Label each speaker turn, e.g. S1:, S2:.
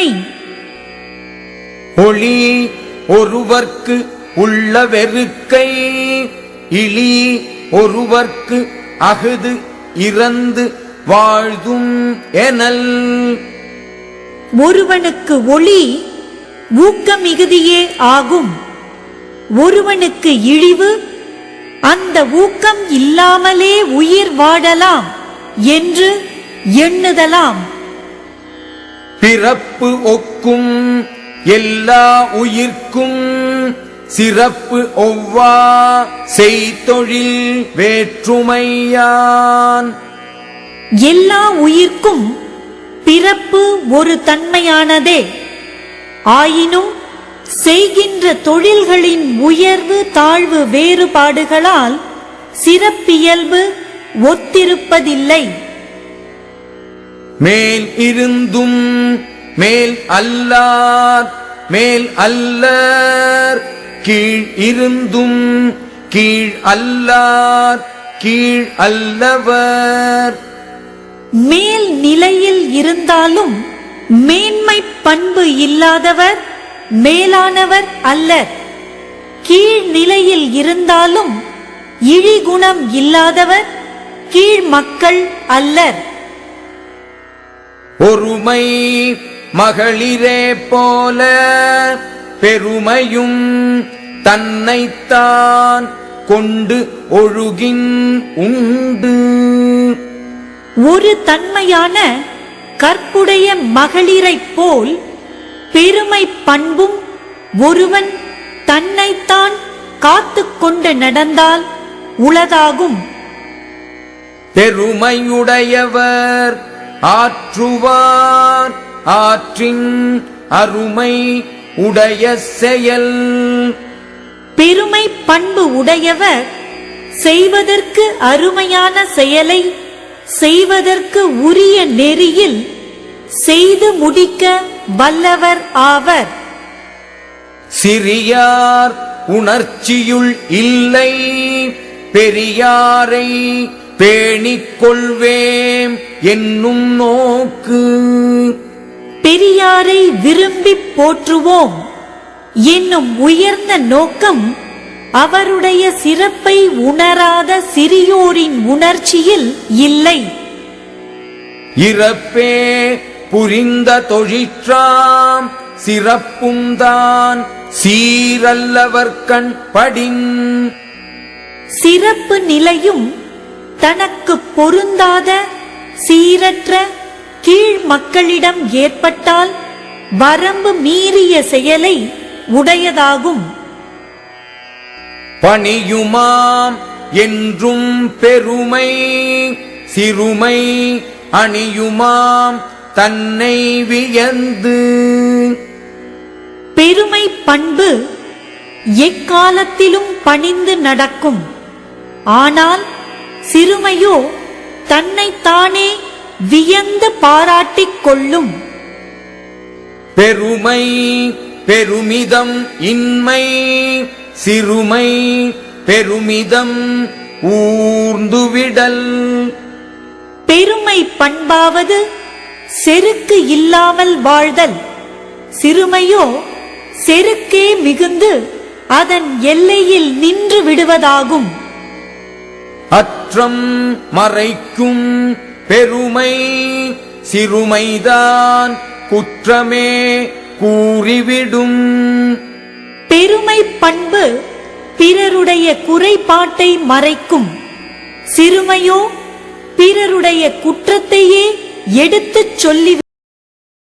S1: பெருமை
S2: ஒளி ஒருவர்க்கு உள்ள வெறுக்கை இழி ஒருவர்க்கு அகுது இறந்து வாழ்தும் எனல்.
S1: ஒருவனுக்கு ஒளி ஊக்கமிகுதியே ஆகும். ஒருவனுக்கு இழிவு அந்த ஊக்கம் இல்லாமலே உயிர் வாழலாம் என்று எண்ணுதலாம்.
S2: பிறப்பு ஒக்கும் எல்லா உயிர்க்கும் சிறப்பு ஒவ்வா செய்தொழில் வேற்றுமையான்.
S1: எல்லா உயிர்க்கும் பிறப்பு ஒரு தன்மையானதே. ஆயினும் செய்கின்ற தொழில்களின் உயர்வு தாழ்வு வேறுபாடுகளால் சிறப்பியல்பு ஒத்திருப்பதில்லை.
S2: மேல் இருந்தும் மேல் அல்லார் மேல் அல்லர். கீழ் இருந்தும் கீழ் அல்லார் கீழ் அல்லவர்.
S1: மேல் நிலையில் இருந்தாலும் மேன்மை பண்பு இல்லாதவர் மேலானவர் அல்லர். கீழ் நிலையில் இருந்தாலும் இழிகுணம் இல்லாதவர் கீழ் மக்கள் அல்லர்.
S2: ஒருமை மகளிரே போல பெருமையும் தன்னைத்தான் கொண்டு ஒழுகின் உண்டு.
S1: ஒரு தன்மையான கற்புடைய மகளிரைப் போல் பெருமை பண்பும் ஒருவன் தன்னைத்தான் காத்துக் கொண்டு நடந்தால் உளதாகும்.
S2: பெருமையுடையவர் ஆற்றுவார் ஆற்றின் அருமை உடைய செயல்.
S1: பெருமை பண்பு உடையவர் செய்வதற்கு அருமையான செயலை செய்வதற்கு உரிய நெறியில் செய்து முடிக்க வல்லவர் ஆவர்.
S2: சிறியார் உணர்ச்சியுள் இல்லை பெரியாரை பேணிக் கொள்வேம் என்னும் நோக்கு.
S1: பெரியாரை விரும்பி போற்றுவோம் என்னும் உயர்ந்த நோக்கம் அவருடைய சிறப்பை உணராத சிறியோரின் உணர்ச்சியில் இல்லை.
S2: இறப்பே புரிந்த தொழிற்றாம் சிறப்பும்தான் சீரல்லவர்கண் படின்.
S1: சிறப்பு நிலையும் தனக்கு பொருந்தாத சீரற்ற கீழ் மக்களிடம் ஏற்பட்டால் வரம்பு மீறிய செயலை உடையதாகும்.
S2: பணியுமாம் என்றும் பெருமை சிறுமை அணியுமாம் தன்னை வியந்து.
S1: பெருமை பண்பு எக்காலத்திலும் பணிந்து நடக்கும். ஆனால் சிறுமையோ தன்னைத்தானே வியந்து பாராட்டிக் கொள்ளும்.
S2: பெருமை பெருமிதம் இன்மை சிறுமை பெருமிதம் ஊர்ந்துவிடல்.
S1: பெருமை பண்பாவது செருக்கு இல்லாமல் வாழ்தல். சிறுமையோ செருக்கே மிகுந்து அதன் எல்லையில் நின்று விடுவதாகும்.
S2: அற்றம் மறைக்கும் பெருமை சிறுமைதான் குற்றமே கூறிவிடும்.
S1: பெருமை பண்பு பிறருடைய குறைபாட்டை மறைக்கும். சிறுமையோ பிறருடைய குற்றத்தையே எடுத்துச் சொல்லி